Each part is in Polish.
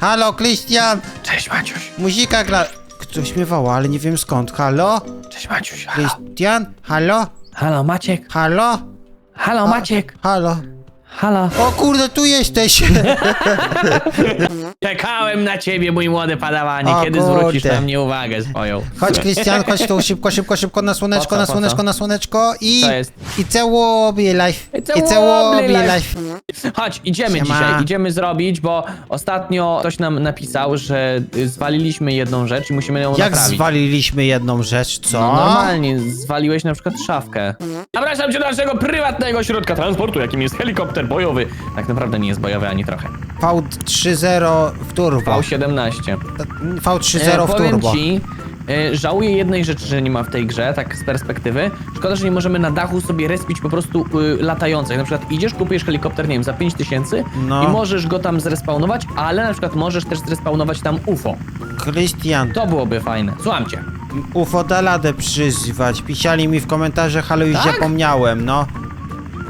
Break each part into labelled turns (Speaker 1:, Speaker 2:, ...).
Speaker 1: Halo, Krystian!
Speaker 2: Cześć Maciuś.
Speaker 1: Muzika gra... Kto śpiewało, ale nie wiem skąd. Halo?
Speaker 2: Cześć Maciuś. Halo.
Speaker 1: Krystian? Halo?
Speaker 2: Halo Maciek.
Speaker 1: Halo?
Speaker 2: Halo Maciek.
Speaker 1: Halo?
Speaker 2: Halo.
Speaker 1: O kurde, tu jesteś!
Speaker 2: Czekałem na ciebie, mój młody padawanie,
Speaker 1: O,
Speaker 2: kiedy
Speaker 1: kurde.
Speaker 2: zwrócisz na mnie uwagę swoją.
Speaker 1: Chodź, Krystian, chodź tu, szybko, szybko, szybko, na słoneczko,
Speaker 2: Po co,
Speaker 1: na
Speaker 2: po
Speaker 1: słoneczko,
Speaker 2: co?
Speaker 1: na słoneczko i...
Speaker 2: Co jest?
Speaker 1: I całobi life. I całobi
Speaker 2: wobbly life.
Speaker 1: life.
Speaker 2: Chodź, idziemy
Speaker 1: Siema.
Speaker 2: dzisiaj, idziemy zrobić, bo ostatnio ktoś nam napisał, że y, zwaliliśmy jedną rzecz i musimy ją
Speaker 1: Jak
Speaker 2: naprawić.
Speaker 1: zwaliliśmy jedną rzecz, co?
Speaker 2: No, normalnie, zwaliłeś na przykład szafkę. Zapraszam cię do naszego prywatnego środka transportu, jakim jest helikopter bojowy. Tak naprawdę nie jest bojowy ani trochę.
Speaker 1: V30 w turbo.
Speaker 2: V17.
Speaker 1: V30 w
Speaker 2: powiem
Speaker 1: turbo.
Speaker 2: ci, e, żałuję jednej rzeczy, że nie ma w tej grze, tak z perspektywy. Szkoda, że nie możemy na dachu sobie respić po prostu y, latających. Na przykład idziesz, kupujesz helikopter, nie wiem, za 5000
Speaker 1: No.
Speaker 2: i możesz go tam zrespawnować, ale na przykład możesz też zrespawnować tam UFO.
Speaker 1: Krystian,
Speaker 2: To byłoby fajne. Słucham cię.
Speaker 1: UFO da radę przyzywać. Pisali mi w komentarzach, ale już
Speaker 2: Tak?
Speaker 1: zapomniałem, no.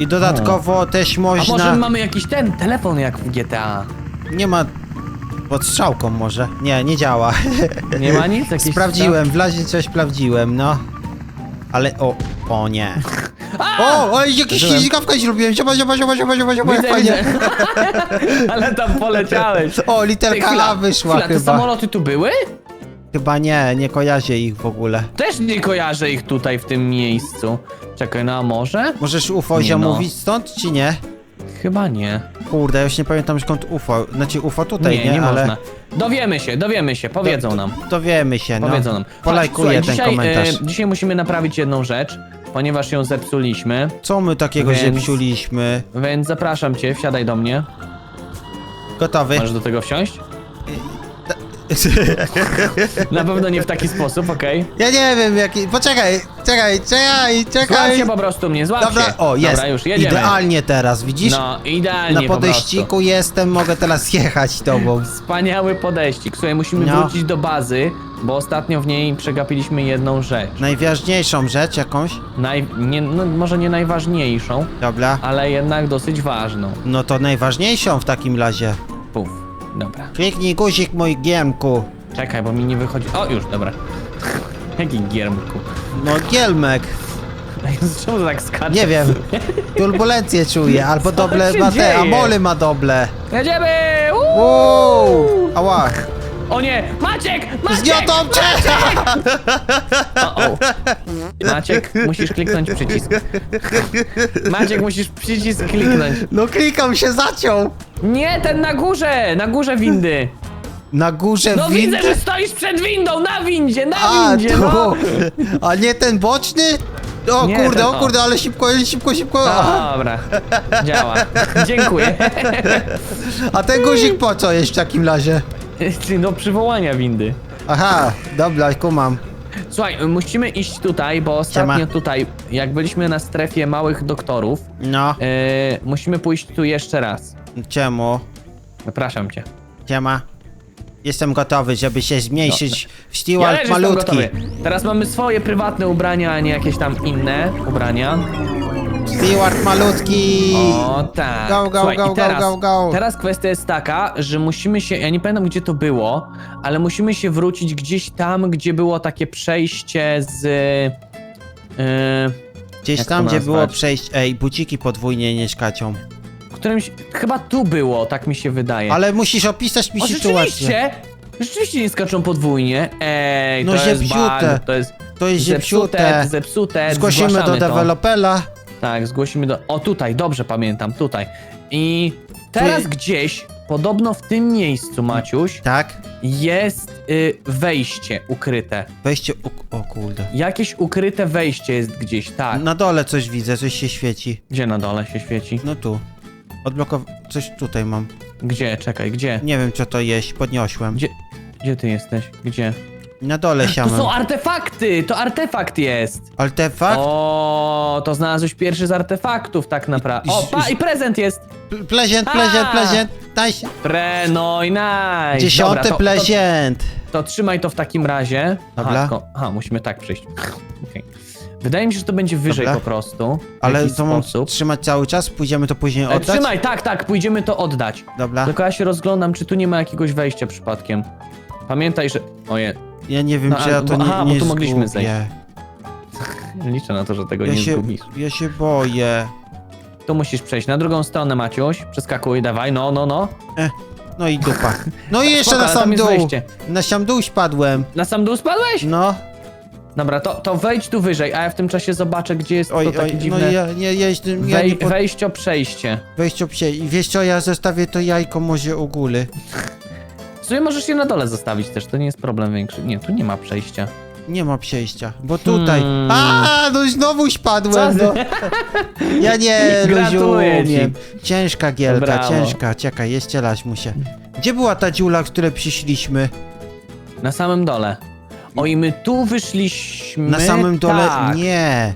Speaker 1: I dodatkowo też
Speaker 2: A
Speaker 1: można...
Speaker 2: może mamy jakiś ten telefon jak w GTA?
Speaker 1: Nie ma... Pod strzałką może. Nie, nie działa.
Speaker 2: Nie ma nic? Jakiś
Speaker 1: Sprawdziłem, w razie coś sprawdziłem, no. Ale o... O nie. O, o, jakieś ślizgawkę zrobiłem. Zioba, zioba, zioba, zioba, zioba, zioba, jak
Speaker 2: Widzę,
Speaker 1: fajnie.
Speaker 2: widzę. Ale tam poleciałeś.
Speaker 1: O,
Speaker 2: Ty,
Speaker 1: literka
Speaker 2: chwila,
Speaker 1: A wyszła
Speaker 2: chwila, te
Speaker 1: chyba.
Speaker 2: samoloty tu były?
Speaker 1: Chyba nie, nie kojarzę ich w ogóle.
Speaker 2: Też nie kojarzę ich tutaj w tym miejscu. Czekaj, no a może?
Speaker 1: Możesz UFO
Speaker 2: Nie no.
Speaker 1: mówić stąd, czy nie?
Speaker 2: Chyba nie.
Speaker 1: Kurde, ja już nie pamiętam skąd UFO. Znaczy UFO tutaj,
Speaker 2: nie,
Speaker 1: nie? Ale
Speaker 2: można. Dowiemy się, dowiemy się, powiedzą nam.
Speaker 1: Dowiemy się, no.
Speaker 2: Powiedzą nam. Chodź,
Speaker 1: Polajkuję
Speaker 2: słuchaj,
Speaker 1: ten
Speaker 2: dzisiaj,
Speaker 1: komentarz.
Speaker 2: e, dzisiaj musimy naprawić jedną rzecz, ponieważ ją zepsuliśmy,
Speaker 1: Co my takiego
Speaker 2: więc-
Speaker 1: zepsuliśmy?
Speaker 2: więc zapraszam cię, wsiadaj do mnie.
Speaker 1: Gotowy?
Speaker 2: Możesz do tego wsiąść? Na pewno nie w taki sposób, okej?
Speaker 1: Ja nie wiem jaki... Poczekaj, czekaj, czekaj,
Speaker 2: Złap
Speaker 1: czekaj.
Speaker 2: się po prostu mnie, złap
Speaker 1: Dobra,
Speaker 2: się.
Speaker 1: o jest.
Speaker 2: Dobra, już jedziemy.
Speaker 1: Idealnie teraz, widzisz?
Speaker 2: No, idealnie
Speaker 1: Na
Speaker 2: po prostu.
Speaker 1: podejściku jestem, mogę teraz jechać tobą.
Speaker 2: Wspaniały podejścik. Słuchaj, musimy
Speaker 1: No.
Speaker 2: wrócić do bazy, bo ostatnio w niej przegapiliśmy jedną rzecz.
Speaker 1: Najważniejszą rzecz jakąś?
Speaker 2: Naj... Nie, no, może nie najważniejszą,
Speaker 1: Dobra.
Speaker 2: ale jednak dosyć ważną.
Speaker 1: No to najważniejszą w takim razie.
Speaker 2: Dobra.
Speaker 1: Kliknij guzik mój giemku.
Speaker 2: Czekaj, bo mi nie wychodzi. O, już, dobra. Jaki giermku.
Speaker 1: No gielmek.
Speaker 2: Czemu to tak skacze?
Speaker 1: Nie wiem. Turbulencję czuję, albo doble
Speaker 2: się
Speaker 1: ma te,
Speaker 2: dzieje?
Speaker 1: a mole ma doble.
Speaker 2: Jedziemy! Uuu!
Speaker 1: Wow! Ała!
Speaker 2: O nie! Maciek! Maciek!
Speaker 1: Zgiotą cię!
Speaker 2: O, o. Maciek, musisz kliknąć przycisk. Maciek, musisz przycisk kliknąć.
Speaker 1: No klikam się zaciął!
Speaker 2: Nie, ten na górze! Na górze windy!
Speaker 1: Na górze
Speaker 2: No
Speaker 1: windy?
Speaker 2: widzę, że stoisz przed windą! Na windzie! Na
Speaker 1: A,
Speaker 2: windzie!
Speaker 1: tu!
Speaker 2: No!
Speaker 1: A nie ten boczny? O
Speaker 2: Nie,
Speaker 1: kurde,
Speaker 2: ten-
Speaker 1: o
Speaker 2: o.
Speaker 1: kurde, ale szybko, szybko, szybko.
Speaker 2: Dobra, działa. Dziękuję.
Speaker 1: A ten guzik po co jest w takim razie?
Speaker 2: Ty, Do przywołania windy.
Speaker 1: Aha, dobra, kumam.
Speaker 2: Słuchaj, musimy iść tutaj, bo ostatnio
Speaker 1: Siema.
Speaker 2: tutaj, jak byliśmy na strefie małych doktorów,
Speaker 1: No,
Speaker 2: yy, musimy pójść tu jeszcze raz.
Speaker 1: czemu?
Speaker 2: Zapraszam cię.
Speaker 1: Siema. Jestem gotowy, żeby się zmniejszyć w
Speaker 2: Ja
Speaker 1: steward
Speaker 2: też jestem
Speaker 1: malutki.
Speaker 2: gotowy. Teraz mamy swoje prywatne ubrania, a nie jakieś tam inne ubrania.
Speaker 1: Steward malutki.
Speaker 2: O tak.
Speaker 1: Go, go,
Speaker 2: Słuchaj,
Speaker 1: go,
Speaker 2: i
Speaker 1: go,
Speaker 2: teraz,
Speaker 1: go, go.
Speaker 2: Teraz kwestia jest taka, że musimy się, ja nie pamiętam gdzie to było, ale musimy się wrócić gdzieś tam, gdzie było takie przejście z... Yy,
Speaker 1: Gdzieś
Speaker 2: jak
Speaker 1: tam,
Speaker 2: to
Speaker 1: gdzie było przejść. Ej, buciki podwójnie nie szkacią.
Speaker 2: którymś, chyba tu było, tak mi się wydaje.
Speaker 1: Ale musisz opisać mi
Speaker 2: o,
Speaker 1: sytuację.
Speaker 2: rzeczywiście! Rzeczywiście nie skaczą podwójnie. Ej,
Speaker 1: No
Speaker 2: to jest
Speaker 1: zepsute.
Speaker 2: bug, to jest
Speaker 1: To jest
Speaker 2: zepsute,
Speaker 1: zepsute.
Speaker 2: zepsute.
Speaker 1: Zgłosimy do
Speaker 2: zgłaszamy to.
Speaker 1: dewelopera.
Speaker 2: Tak, zgłosimy do... O, tutaj, dobrze pamiętam, tutaj. I teraz
Speaker 1: Ty-
Speaker 2: gdzieś, podobno w tym miejscu, Maciuś,
Speaker 1: Tak?
Speaker 2: jest y, wejście ukryte.
Speaker 1: Wejście. u- O kurde.
Speaker 2: Jakieś ukryte wejście jest gdzieś, tak.
Speaker 1: Na dole coś widzę, coś się świeci.
Speaker 2: Gdzie na dole się świeci?
Speaker 1: No tu. Odblokow... Coś tutaj mam.
Speaker 2: Gdzie? Czekaj, gdzie?
Speaker 1: Nie wiem co to jest, podniosłem.
Speaker 2: Gdzie, gdzie ty jesteś? Gdzie?
Speaker 1: Na dole
Speaker 2: To
Speaker 1: siamem.
Speaker 2: są artefakty! To artefakt jest!
Speaker 1: Artefakt?
Speaker 2: O, to znalazłeś pierwszy z artefaktów tak naprawdę. O, pa, i prezent jest!
Speaker 1: P- Prezent, prezent,
Speaker 2: A!
Speaker 1: się.
Speaker 2: Pre, no i nice!
Speaker 1: Dziesiąty
Speaker 2: Dobra, to, to,
Speaker 1: prezent.
Speaker 2: to trzymaj to w takim razie.
Speaker 1: Dobra.
Speaker 2: Aha, tylko, aha musimy tak przyjść. Okej. Wydaje mi się, że to będzie wyżej
Speaker 1: Dobra.
Speaker 2: po prostu. w
Speaker 1: Ale
Speaker 2: jakiś
Speaker 1: to mam
Speaker 2: sposób.
Speaker 1: trzymać cały czas? Pójdziemy to później
Speaker 2: E,
Speaker 1: oddać?
Speaker 2: trzymaj, tak, tak, pójdziemy to oddać.
Speaker 1: Dobra.
Speaker 2: Tylko ja się rozglądam, czy tu nie ma jakiegoś wejścia przypadkiem. Pamiętaj, że... Oje,
Speaker 1: Ja nie wiem,
Speaker 2: No,
Speaker 1: czy
Speaker 2: a-
Speaker 1: ja to
Speaker 2: bo-
Speaker 1: nie,
Speaker 2: aha, bo
Speaker 1: nie
Speaker 2: tu mogliśmy
Speaker 1: zgubię.
Speaker 2: liczę na to, że tego
Speaker 1: Ja
Speaker 2: nie
Speaker 1: się,
Speaker 2: zgubisz.
Speaker 1: ja się boję.
Speaker 2: Tu musisz przejść na drugą stronę, Maciuś. Przeskakuj, dawaj, no, no, no.
Speaker 1: No i dupa. No i jeszcze
Speaker 2: Spoko,
Speaker 1: na
Speaker 2: ale tam
Speaker 1: sam
Speaker 2: jest
Speaker 1: dół.
Speaker 2: wejście.
Speaker 1: Na sam dół spadłem.
Speaker 2: Na sam dół spadłeś?
Speaker 1: No.
Speaker 2: Dobra, to, to wejdź tu wyżej, a ja w tym czasie zobaczę, gdzie jest
Speaker 1: Oj,
Speaker 2: to takie
Speaker 1: oj, no
Speaker 2: dziwne
Speaker 1: ja nie jeźdź, ja
Speaker 2: wej,
Speaker 1: nie po...
Speaker 2: wejścio, przejście.
Speaker 1: wejście psie. I wiesz co, ja zostawię to jajko może u góry.
Speaker 2: Sumie możesz je na dole zostawić też, to nie jest problem większy. Nie, tu nie ma przejścia.
Speaker 1: Nie ma przejścia, bo tutaj...
Speaker 2: Hmm.
Speaker 1: A, no znowu spadłem,
Speaker 2: Co
Speaker 1: no. Ja nie
Speaker 2: Gratuluję ci.
Speaker 1: rozumiem. Ciężka gielka,
Speaker 2: Brawo.
Speaker 1: ciężka. Czekaj, jeszcze raz muszę. Gdzie była ta dziula, z której przyszliśmy?
Speaker 2: Na samym dole. O i my tu wyszliśmy.
Speaker 1: Na samym dole?
Speaker 2: Tak.
Speaker 1: Nie.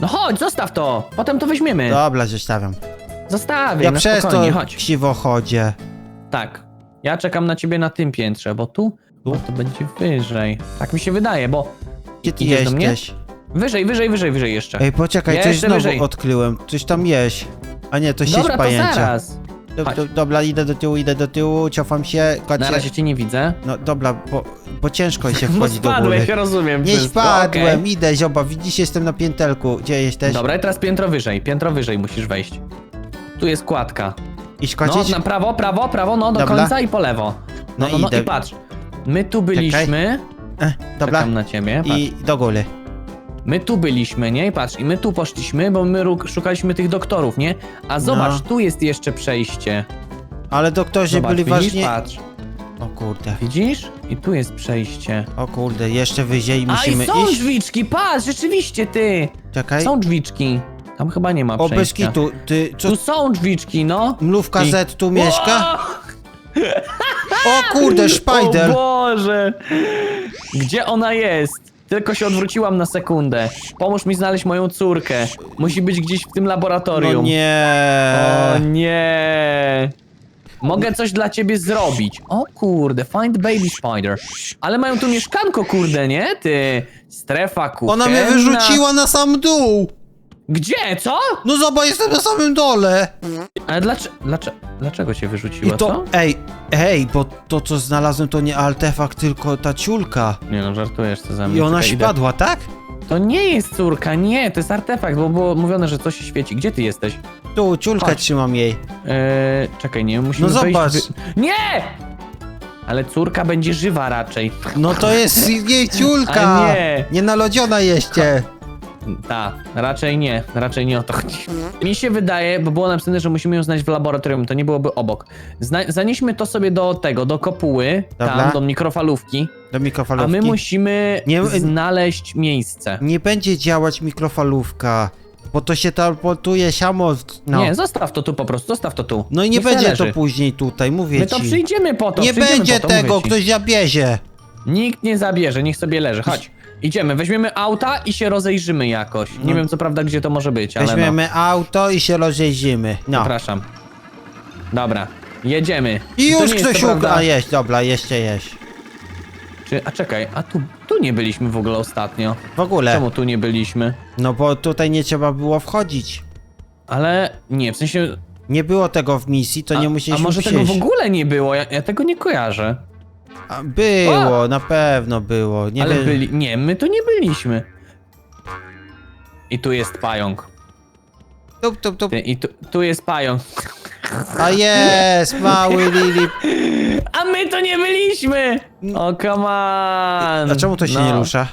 Speaker 2: No chodź, zostaw to. Potem to weźmiemy.
Speaker 1: Dobra, zostawiam.
Speaker 2: Zostawię,
Speaker 1: Ja
Speaker 2: no
Speaker 1: przez to
Speaker 2: spokojnie, chodź.
Speaker 1: siwo chodzę.
Speaker 2: Tak. Ja czekam na ciebie na tym piętrze, bo tu,
Speaker 1: Tu?
Speaker 2: bo to będzie wyżej. Tak mi się wydaje, bo
Speaker 1: Gdzie ty
Speaker 2: Idziesz do mnie?
Speaker 1: jesteś?
Speaker 2: wyżej, wyżej, wyżej, wyżej jeszcze.
Speaker 1: Ej, poczekaj, coś
Speaker 2: Jeszcze
Speaker 1: znowu
Speaker 2: wyżej.
Speaker 1: odkryłem. Coś tam jeść. A nie, to sieć
Speaker 2: Dobra, to
Speaker 1: pajęcia.
Speaker 2: zaraz.
Speaker 1: Do,
Speaker 2: Chodź.
Speaker 1: do, dobra, idę do tyłu, idę do tyłu, cofam się, kocie.
Speaker 2: Na razie cię nie widzę.
Speaker 1: No dobra, bo, bo ciężko się
Speaker 2: Bo
Speaker 1: wchodzi do góry.
Speaker 2: spadłeś, rozumiem.
Speaker 1: Nie
Speaker 2: wszystko,
Speaker 1: spadłem,
Speaker 2: okej.
Speaker 1: idę, zioba, widzisz, jestem na piętelku. Gdzie jesteś?
Speaker 2: Dobra, i teraz piętro wyżej, piętro wyżej musisz wejść. Tu jest kładka. No, na prawo, prawo, prawo, no do
Speaker 1: Dobra.
Speaker 2: końca i po lewo. No,
Speaker 1: No
Speaker 2: no, no
Speaker 1: idę.
Speaker 2: i patrz. My tu byliśmy.
Speaker 1: E, dobra,
Speaker 2: Czekam na ciebie. Patrz.
Speaker 1: i do góry.
Speaker 2: My tu byliśmy, nie? I patrz, i my tu poszliśmy, bo my szukaliśmy tych doktorów, nie? A zobacz,
Speaker 1: No.
Speaker 2: tu jest jeszcze przejście.
Speaker 1: Ale doktorzy
Speaker 2: Zobacz,
Speaker 1: byli
Speaker 2: widzisz?
Speaker 1: ważni...
Speaker 2: Patrz.
Speaker 1: O kurde,
Speaker 2: Widzisz? I tu jest przejście.
Speaker 1: o kurde, jeszcze wyżej
Speaker 2: A
Speaker 1: musimy
Speaker 2: i są
Speaker 1: iść.
Speaker 2: drzwiczki, patrz, rzeczywiście ty!
Speaker 1: Czekaj.
Speaker 2: Są drzwiczki. Tam chyba nie ma
Speaker 1: O, bez
Speaker 2: przejścia.
Speaker 1: kitu, ty, co,
Speaker 2: Tu są drzwiczki, no.
Speaker 1: mlówka
Speaker 2: I-
Speaker 1: Z tu mieszka?
Speaker 2: O!
Speaker 1: Kurde, Spider!
Speaker 2: O Boże! Gdzie ona jest? Tylko się odwróciłam na sekundę. Pomóż mi znaleźć moją córkę. Musi być gdzieś w tym laboratorium.
Speaker 1: No nie.
Speaker 2: O nie! Mogę coś dla ciebie zrobić. O kurde, find baby spider. Ale mają tu mieszkanko, kurde, nie? Ty, strefa kuchenna.
Speaker 1: Ona mnie wyrzuciła na sam dół!
Speaker 2: Gdzie, co?
Speaker 1: No zobacz, jestem na samym dole!
Speaker 2: Ale dlaczego, dlaczego, dlaczego cię
Speaker 1: I
Speaker 2: wyrzuciła,
Speaker 1: to,
Speaker 2: co?
Speaker 1: ej, ej, bo to co znalazłem to nie artefakt, tylko ta ciulka.
Speaker 2: Nie no, żartujesz, co za mnie.
Speaker 1: I ona
Speaker 2: Czekaj, idę.
Speaker 1: spadła, tak?
Speaker 2: To nie jest córka, nie, to jest artefakt, bo było mówione, że coś się świeci. Gdzie ty jesteś?
Speaker 1: Tu, ciulkę
Speaker 2: Chodź.
Speaker 1: trzymam jej.
Speaker 2: Eee, czekaj, nie, musimy
Speaker 1: No
Speaker 2: wejść
Speaker 1: zobacz.
Speaker 2: Nie! Ale córka będzie żywa raczej.
Speaker 1: No to jest jej ciulka!
Speaker 2: A nie.
Speaker 1: Nie nalodziona jeszcze.
Speaker 2: Ta, raczej nie, raczej nie o to chodzi. Mi się wydaje, bo było napisane, że musimy ją znaleźć w laboratorium, to nie byłoby obok. Zna zanieśmy to sobie do tego, do kopuły,
Speaker 1: Dobra.
Speaker 2: tam, do mikrofalówki,
Speaker 1: Do
Speaker 2: a
Speaker 1: mikrofalówki.
Speaker 2: my musimy
Speaker 1: Nie-
Speaker 2: znaleźć miejsce.
Speaker 1: Nie będzie działać mikrofalówka, bo to się teleportuje samo. No,
Speaker 2: Nie, zostaw to tu po prostu, zostaw to tu.
Speaker 1: no i nie
Speaker 2: Niech
Speaker 1: będzie
Speaker 2: leży.
Speaker 1: to później tutaj, mówię
Speaker 2: My to
Speaker 1: ci.
Speaker 2: przyjdziemy po to,
Speaker 1: nie
Speaker 2: przyjdziemy
Speaker 1: będzie
Speaker 2: po to,
Speaker 1: tego,
Speaker 2: ci.
Speaker 1: ktoś zabierze.
Speaker 2: Nikt nie zabierze, niech sobie leży, chodź. Idziemy, weźmiemy auta i się rozejrzymy jakoś. Nie
Speaker 1: No.
Speaker 2: wiem co prawda gdzie to może być, ale no.
Speaker 1: Weźmiemy auto i się rozjeździmy. No.
Speaker 2: Zapraszam. Dobra, jedziemy.
Speaker 1: I
Speaker 2: To
Speaker 1: już
Speaker 2: nie jest,
Speaker 1: ktoś
Speaker 2: co
Speaker 1: A jeść, dobra, jeszcze jeść.
Speaker 2: Czy, a czekaj, a tu, tu nie byliśmy w ogóle ostatnio.
Speaker 1: W ogóle.
Speaker 2: Czemu tu nie byliśmy?
Speaker 1: No bo tutaj nie trzeba było wchodzić.
Speaker 2: Ale nie, w sensie.
Speaker 1: Nie było tego w misji, to
Speaker 2: a,
Speaker 1: nie
Speaker 2: a
Speaker 1: musieliśmy
Speaker 2: może
Speaker 1: przyjść.
Speaker 2: tego w ogóle nie było? Ja, ja tego nie kojarzę.
Speaker 1: A, Było, na pewno było. Nie
Speaker 2: Ale
Speaker 1: wiem.
Speaker 2: byli. Nie, my tu nie byliśmy. I tu jest pająk.
Speaker 1: Tup, tup, tup.
Speaker 2: Ty, I tu, tu jest pająk.
Speaker 1: A jest, mały Lili.
Speaker 2: A my to nie byliśmy! O, come on!
Speaker 1: A czemu to się
Speaker 2: No.
Speaker 1: nie rusza?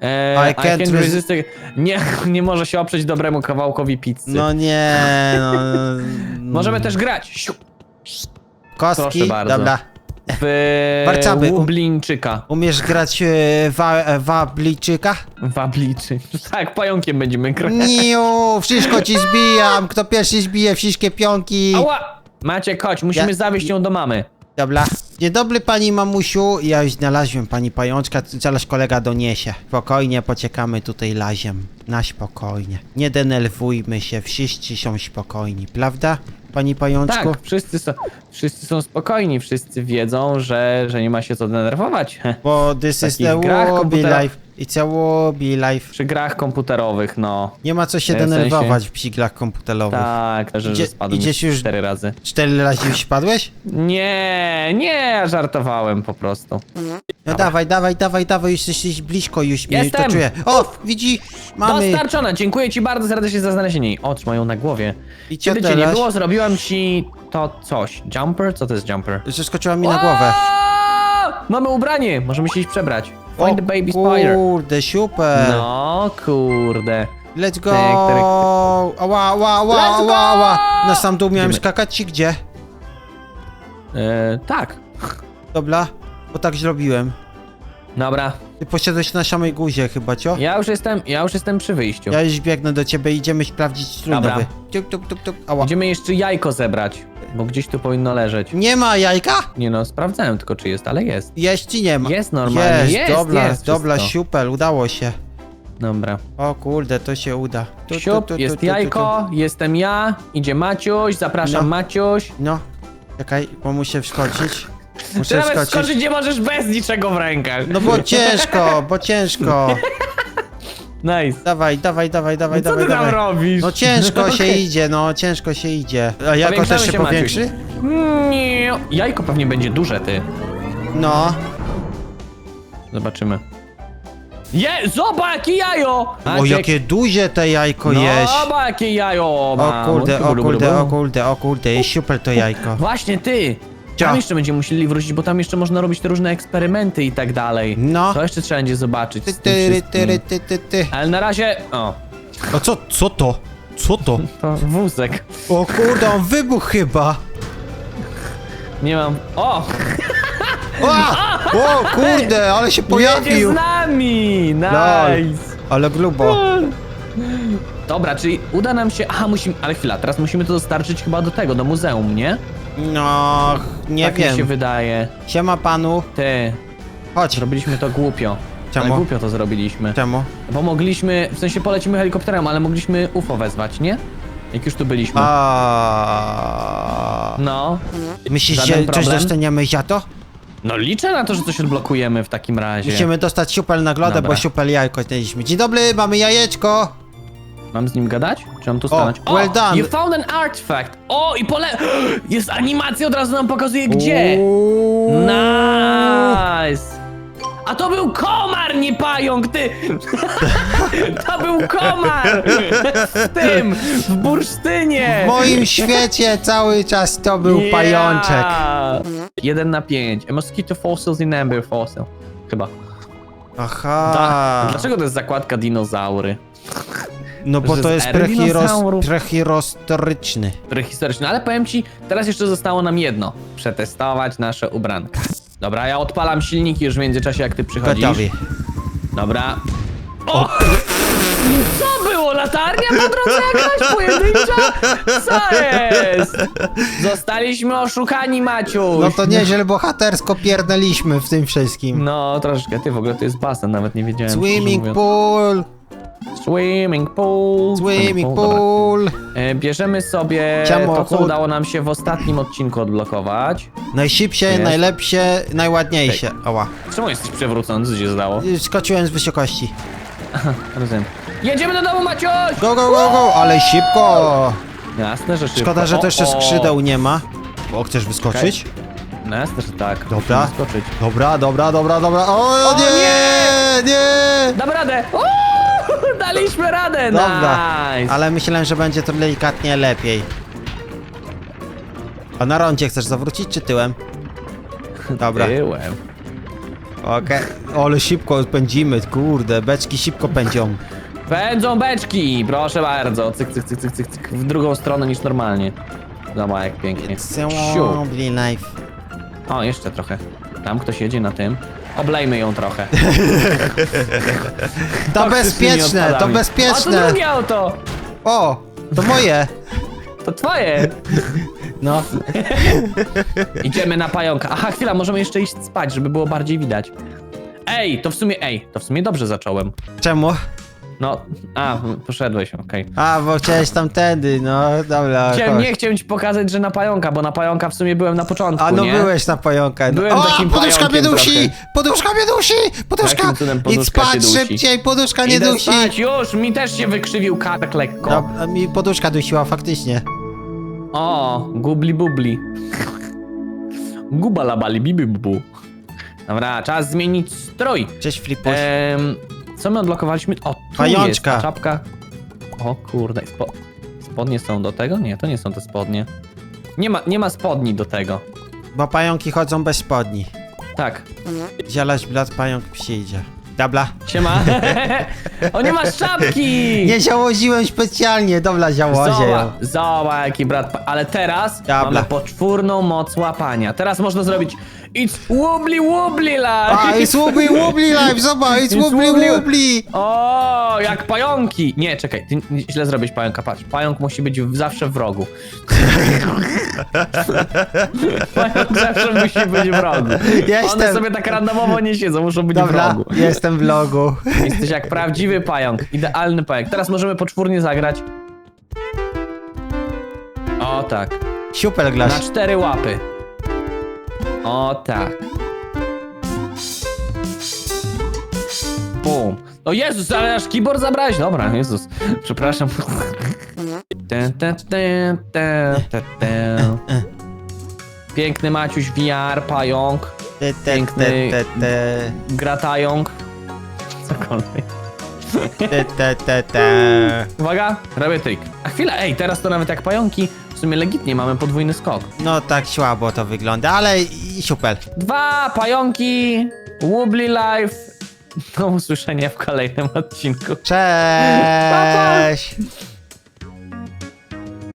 Speaker 2: E,
Speaker 1: I
Speaker 2: I
Speaker 1: can't
Speaker 2: can't,
Speaker 1: resi-
Speaker 2: resist. the- Nie, nie może się oprzeć dobremu kawałkowi pizzy.
Speaker 1: No nie, no.
Speaker 2: Możemy też grać. Siu,
Speaker 1: Kostki,
Speaker 2: Proszę bardzo.
Speaker 1: dobra.
Speaker 2: W
Speaker 1: Warcaby.
Speaker 2: Łublińczyka.
Speaker 1: Umiesz grać e, wa, e, wabliczyka?
Speaker 2: Wabliczy. Tak, pająkiem będziemy grać.
Speaker 1: Niu, wszystko ci zbijam. Kto pierwszy zbije wszystkie pionki.
Speaker 2: Ała! Maciek, chodź, musimy
Speaker 1: Ja-
Speaker 2: zawieźć ją do mamy.
Speaker 1: Dobra. Dzień dobry pani mamusiu. Ja już znalazłem pani pajączka, zaraz kolega doniesie. Spokojnie pociekamy tutaj laziem. Na spokojnie. Nie denerwujmy się, wszyscy są spokojni, prawda? Pani pajączku?
Speaker 2: Tak, wszyscy są, wszyscy są spokojni, wszyscy wiedzą, że, że nie ma się co denerwować.
Speaker 1: Bo this is
Speaker 2: takich
Speaker 1: the
Speaker 2: grach
Speaker 1: life. It's a lobby life.
Speaker 2: Przy grach komputerowych, no.
Speaker 1: Nie ma co się
Speaker 2: W sensie-
Speaker 1: denerwować w psiglach komputerowych.
Speaker 2: Tak, że,
Speaker 1: Idzie-
Speaker 2: że spadłem
Speaker 1: idziesz
Speaker 2: już cztery razy.
Speaker 1: Cztery razy już spadłeś?
Speaker 2: Nie, nie, żartowałem po prostu.
Speaker 1: No dawaj, dawaj, dawaj, dawaj, już jesteś blisko, już mnie
Speaker 2: Jestem.
Speaker 1: to czuję. O, widzi, mamy.
Speaker 2: Dostarczona, dziękuję ci bardzo serdecznie za znalezienie jej. O, trzymają na głowie.
Speaker 1: I co
Speaker 2: Kiedy cię nie
Speaker 1: teraz?
Speaker 2: było, zrobiłam ci to coś. Jumper? Co to jest jumper?
Speaker 1: Zeskoczyła mi na głowę.
Speaker 2: Mamy ubranie, możemy się iść przebrać. Find the baby spider.
Speaker 1: Kurde, super.
Speaker 2: No, kurde.
Speaker 1: Let's go.
Speaker 2: Tyk, tyk.
Speaker 1: Ała, ała, ała,
Speaker 2: Let's
Speaker 1: ała,
Speaker 2: go!
Speaker 1: ała. Na sam dół miałem
Speaker 2: Idziemy.
Speaker 1: skakać ci gdzie?
Speaker 2: E, tak.
Speaker 1: Dobra, bo tak zrobiłem.
Speaker 2: Dobra.
Speaker 1: Ty poszedłeś na samej guzie chyba, cio?
Speaker 2: Ja już jestem, ja już jestem przy wyjściu.
Speaker 1: Ja już biegnę do ciebie, idziemy sprawdzić
Speaker 2: Dobra.
Speaker 1: nowy. Tuk, tuk, tuk, tuk. Ała.
Speaker 2: Idziemy jeszcze jajko zebrać, bo gdzieś tu powinno leżeć.
Speaker 1: Nie ma jajka?
Speaker 2: Nie no, sprawdzałem tylko czy jest, ale jest.
Speaker 1: Jest czy nie ma?
Speaker 2: Jest normalnie,
Speaker 1: jest,
Speaker 2: jest,
Speaker 1: dobra,
Speaker 2: jest
Speaker 1: dobra,
Speaker 2: wszystko.
Speaker 1: super, udało się.
Speaker 2: Dobra.
Speaker 1: O kurde, to się uda. Tu, tu,
Speaker 2: Siup,
Speaker 1: tu, tu,
Speaker 2: jest
Speaker 1: tu, tu,
Speaker 2: jajko, jestem ja, idzie Maciuś, zapraszam
Speaker 1: No.
Speaker 2: Maciuś.
Speaker 1: tu. No, czekaj, bo muszę wskoczyć.
Speaker 2: Ty
Speaker 1: Muszę
Speaker 2: nawet
Speaker 1: wskoczyć.
Speaker 2: skoczyć nie możesz bez niczego w rękach.
Speaker 1: No bo ciężko, bo ciężko.
Speaker 2: Nice.
Speaker 1: Dawaj, dawaj, dawaj, dawaj,
Speaker 2: co
Speaker 1: dawaj,
Speaker 2: ty tam
Speaker 1: dawaj.
Speaker 2: robisz?
Speaker 1: No ciężko się
Speaker 2: Okej.
Speaker 1: idzie, no ciężko się idzie. A jako
Speaker 2: Powiększamy
Speaker 1: też się
Speaker 2: się, Maciuś.
Speaker 1: powiększy?
Speaker 2: Nie. Jajko pewnie będzie duże, ty.
Speaker 1: No.
Speaker 2: Zobaczymy. Je, zobacz jakie jajo!
Speaker 1: O,
Speaker 2: Maciek.
Speaker 1: jakie duże te jajko
Speaker 2: no,
Speaker 1: jest.
Speaker 2: Zobacz jakie jajo
Speaker 1: O
Speaker 2: mam.
Speaker 1: kurde, o
Speaker 2: Bulu, bulu,
Speaker 1: kurde,
Speaker 2: bulu.
Speaker 1: o kurde, o kurde, jest super to jajko.
Speaker 2: Właśnie ty! Tam jeszcze będziemy musieli wrócić, bo tam jeszcze można robić te różne eksperymenty i tak dalej.
Speaker 1: No.
Speaker 2: To jeszcze trzeba będzie zobaczyć.
Speaker 1: Ty,
Speaker 2: z tym
Speaker 1: ty,
Speaker 2: wszystkim.
Speaker 1: ty, ty, ty, ty.
Speaker 2: Ale na razie. O,
Speaker 1: O co, co to? Co to?
Speaker 2: to wózek.
Speaker 1: O kurde, on wybuchł chyba.
Speaker 2: Nie mam. O!
Speaker 1: A! O kurde, ale się
Speaker 2: Jedzie
Speaker 1: pojawił.
Speaker 2: z nami!
Speaker 1: Lol.
Speaker 2: Nice!
Speaker 1: Ale grubo.
Speaker 2: Dobra, czyli uda nam się. Aha, musimy. Ale chwila, teraz musimy to dostarczyć chyba do tego, do muzeum, nie?
Speaker 1: No, nie
Speaker 2: tak mi się
Speaker 1: wiem.
Speaker 2: wydaje.
Speaker 1: Siema panu.
Speaker 2: Ty,
Speaker 1: Chodź.
Speaker 2: zrobiliśmy to głupio.
Speaker 1: Czemu?
Speaker 2: Ale głupio to zrobiliśmy.
Speaker 1: Czemu?
Speaker 2: Bo mogliśmy, w sensie polecimy helikopterem, ale mogliśmy UFO wezwać, nie? Jak już tu byliśmy.
Speaker 1: A.
Speaker 2: No.
Speaker 1: Myślisz,
Speaker 2: Żaden
Speaker 1: że coś
Speaker 2: problem?
Speaker 1: dostaniemy za to?
Speaker 2: No liczę na to, że coś odblokujemy w takim razie.
Speaker 1: Musimy dostać siupel nagrodę,
Speaker 2: Dobra.
Speaker 1: bo siupel jajko znaleźliśmy. Dzień dobry, mamy jajeczko.
Speaker 2: Mam z nim gadać? Czy mam tu stanąć?
Speaker 1: well done.
Speaker 2: You found an artifact! O, i pole... Jest animacja, od razu nam pokazuje gdzie!
Speaker 1: Uuu.
Speaker 2: Nice! A to był komar, nie pająk, ty! to był komar! W tym, w bursztynie!
Speaker 1: W moim świecie cały czas to był pajączek.
Speaker 2: Yeah. Jeden na pięć. A mosquito fossils in amber fossil. Chyba.
Speaker 1: Aha.
Speaker 2: Dlaczego to jest zakładka dinozaury?
Speaker 1: No bo to jest prehiros.
Speaker 2: Prehistoryczny, ale powiem ci, teraz jeszcze zostało nam jedno. Przetestować nasze ubranka. Dobra, ja odpalam silniki już w międzyczasie, jak ty przychodzisz.
Speaker 1: Gotowi.
Speaker 2: Dobra. O! Co było? Latarnia po drodze jakaś pojedyncza? Co jest? Zostaliśmy oszukani, Maciuś.
Speaker 1: No to nieźle bohatersko pierdnęliśmy w tym wszystkim.
Speaker 2: No, troszeczkę. Ty, w ogóle to jest basen, nawet nie wiedziałem.
Speaker 1: Swimming
Speaker 2: mówiąc.
Speaker 1: pool,
Speaker 2: Swimming pool.
Speaker 1: swimming
Speaker 2: dobra.
Speaker 1: pool.
Speaker 2: E, Bierzemy sobie to, co
Speaker 1: Samochód.
Speaker 2: udało nam się w ostatnim odcinku odblokować.
Speaker 1: Najszybsze,
Speaker 2: Jest.
Speaker 1: najlepsze, najładniejsze. Ała.
Speaker 2: Czemu jesteś przewrócony? Co się zdało?
Speaker 1: Skoczyłem z wysokości.
Speaker 2: Rozumiem. Jedziemy do domu, Maciuś!
Speaker 1: Go, go, go, go, ale szybko.
Speaker 2: Jasne, że szybko.
Speaker 1: Szkoda, że to jeszcze
Speaker 2: o.
Speaker 1: skrzydeł nie ma. O, chcesz wyskoczyć?
Speaker 2: No jasne, że tak.
Speaker 1: Dobra.
Speaker 2: Musimy Skoczyć.
Speaker 1: Dobra, dobra, dobra, dobra. O, nie,
Speaker 2: nie!
Speaker 1: nie!
Speaker 2: Dam radę! O! Daliśmy radę!
Speaker 1: Dobra,
Speaker 2: Nice!
Speaker 1: ale myślałem, że będzie to delikatnie lepiej. A na rondzie chcesz zawrócić, czy tyłem? Dobra,
Speaker 2: Tyłem.
Speaker 1: okej. Ale szybko pędzimy, kurde, beczki szybko pędzią.
Speaker 2: Pędzą beczki! Proszę bardzo. Cyk, cyk, cyk, cyk, cyk, cyk. W drugą stronę niż normalnie. Zobacz jak pięknie. Siu.
Speaker 1: Life.
Speaker 2: O, jeszcze trochę. Tam ktoś jedzie na tym. Oblejmy ją trochę.
Speaker 1: To
Speaker 2: Toksycznymi
Speaker 1: bezpieczne, to
Speaker 2: odpadami. A to
Speaker 1: bezpieczne.
Speaker 2: drugie auto!
Speaker 1: O, to moje.
Speaker 2: To twoje!
Speaker 1: No,
Speaker 2: Idziemy na pająka. Aha, chwila, możemy jeszcze iść spać, żeby było bardziej widać. Ej, to w sumie, ej, to w sumie dobrze zacząłem.
Speaker 1: czemu?
Speaker 2: No, a, poszedłeś, okej.
Speaker 1: A, bo chciałeś tamtędy, no dobra.
Speaker 2: Chciałem,
Speaker 1: chodź.
Speaker 2: nie chciałem ci pokazać, że na pająka, bo na pająka w sumie byłem na początku,
Speaker 1: A no
Speaker 2: nie?
Speaker 1: byłeś na pająka. No.
Speaker 2: Byłem takim
Speaker 1: poduszka mnie
Speaker 2: pająkiem
Speaker 1: dusi!
Speaker 2: trochę.
Speaker 1: Poduszka mnie dusi! Poduszka!
Speaker 2: Jakim cudem
Speaker 1: Idź
Speaker 2: poduszka cię
Speaker 1: spać
Speaker 2: dusi?
Speaker 1: szybciej, poduszka nie
Speaker 2: Idę
Speaker 1: dusi!
Speaker 2: spać, już, mi też się wykrzywił kark lekko.
Speaker 1: Dobra, mi poduszka dusiła faktycznie.
Speaker 2: O, gubli bubli. Guba labali bibi bubu. Dobra, czas zmienić strój.
Speaker 1: Cześć Flipuś.
Speaker 2: Ehm, co my odblokowaliśmy? O, tu
Speaker 1: Pajączka.
Speaker 2: jest czapka. O kurde, spo... spodnie są do tego? Nie, to nie są te spodnie. Nie ma, nie ma spodni do tego.
Speaker 1: Bo pająki chodzą bez spodni.
Speaker 2: Tak,
Speaker 1: Zielać blat pająk przyjdzie. Dobra.
Speaker 2: siema. o, nie masz czapki!
Speaker 1: Nie załoziłem specjalnie, dobra, założę.
Speaker 2: Zobacz, zobacz jaki brat, pa- ale teraz
Speaker 1: Dobra.
Speaker 2: mamy poczwórną moc łapania. Teraz można zrobić It's wobbly wobbly life!
Speaker 1: A, it's wobbly wobbly life, zobacz, it's wobbly
Speaker 2: wobbly-. O, jak pająki! Nie, czekaj, ty źle zrobić pająka, patrz. Pająk musi być w, zawsze w rogu. pająk zawsze musi być w rogu. One
Speaker 1: Jestem.
Speaker 2: sobie tak randomowo nie siedzą, muszą być w
Speaker 1: Dobra,
Speaker 2: rogu.
Speaker 1: Jestem w logu.
Speaker 2: Jesteś jak prawdziwy pająk, idealny pająk. Teraz możemy poczwórnie zagrać. O tak,
Speaker 1: Super
Speaker 2: na cztery łapy. O tak. Bum. O Jezus, ale aż keyboard zabrałeś. Dobra, Jezus. Przepraszam. Piękny Maciuś VR, pająk,
Speaker 1: Te, te,
Speaker 2: Piękny-
Speaker 1: te, te, te,
Speaker 2: gratająk. Cokolwiek.
Speaker 1: te, te, te, te.
Speaker 2: Uwaga, robię trik. A chwila, ej, teraz to nawet jak pająki, w sumie legitnie mamy podwójny skok.
Speaker 1: No tak słabo to wygląda, ale i super.
Speaker 2: Dwa pająki, Wobbly Life. Do usłyszenia w kolejnym odcinku.
Speaker 1: Cześć!